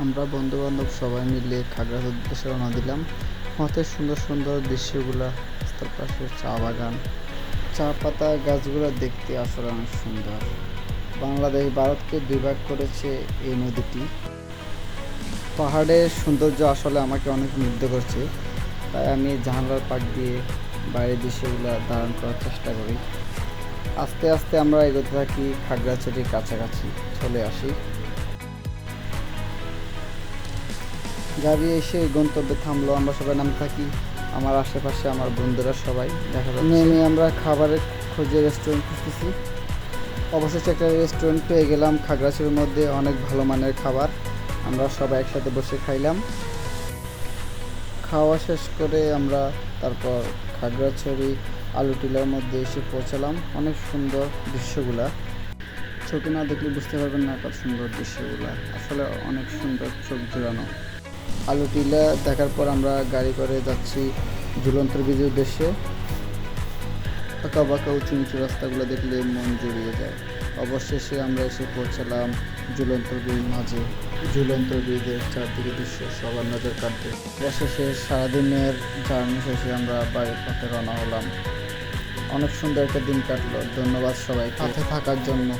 আমরা বন্ধু বান্ধব সবাই মিলে খাগড়ার উদ্দেশ্যে রওনা দিলাম। পথে সুন্দর সুন্দর দৃশ্যগুলা রাস্তার পাশে চা বাগান। চা পাতা গাছগুলো দেখতে আসলে অনেক সুন্দর। বাংলাদেশ ভারতকে দুই ভাগ করেছে এই নদীটি। পাহাড়ের সৌন্দর্য আসলে আমাকে অনেক মুগ্ধ করছে। তাই আমি জানালার পাক দিয়ে বাইরের দৃশ্যগুলো ধারণ করার চেষ্টা করি। আস্তে আস্তে আমরা এগোতে থাকি খাগড়াছড়ির কাছাকাছি, চলে আসি। গাড়ি এসে গন্তব্যে থামলো, আমরা সবাই নাম থাকি। আমার আশেপাশে আমার বন্ধুরা সবাই, দেখা যাচ্ছে। নেমে আমরা খাবারের খোঁজে রেস্টুরেন্ট খুঁজতেছি। অবশেষে একটা রেস্টুরেন্ট পেয়ে গেলাম খাগড়াছড়ির মধ্যে, অনেক ভালো মানের খাবার। আমরা সবাই একসাথে বসে খাইলাম। খাওয়া শেষ করে আমরা তারপর খাগড়াছড়ি আলু টিলার মধ্যে এসে পৌঁছালাম। অনেক সুন্দর দৃশ্যগুলা। ছবি না দেখলে বুঝতে পারবেন না কত সুন্দর দৃশ্যগুলা। আসলে অনেক সুন্দর চোখ জোড়ানো। আলু টিলা, দেখার পর আমরা গাড়ি করে যাচ্ছি ঝুলন্ত ব্রিজের উদ্দেশ্যে। আঁকা বাঁকা উঁচু নিচু রাস্তাগুলো দেখলে মন জুড়িয়ে যায়। অবশেষে আমরা এসে পৌঁছালাম ঝুলন্ত ব্রিজ মাঝে। ঝুলন্ত ব্রিজের চারদিকে দৃশ্য সবার নজর কাটবে অবশেষে সারাদিনের জার্নি শেষে আমরা বাড়ির পথে রওনা হলাম। অনেক সুন্দর একটা দিন কাটলো। ধন্যবাদ সবাই সাথে থাকার জন্য।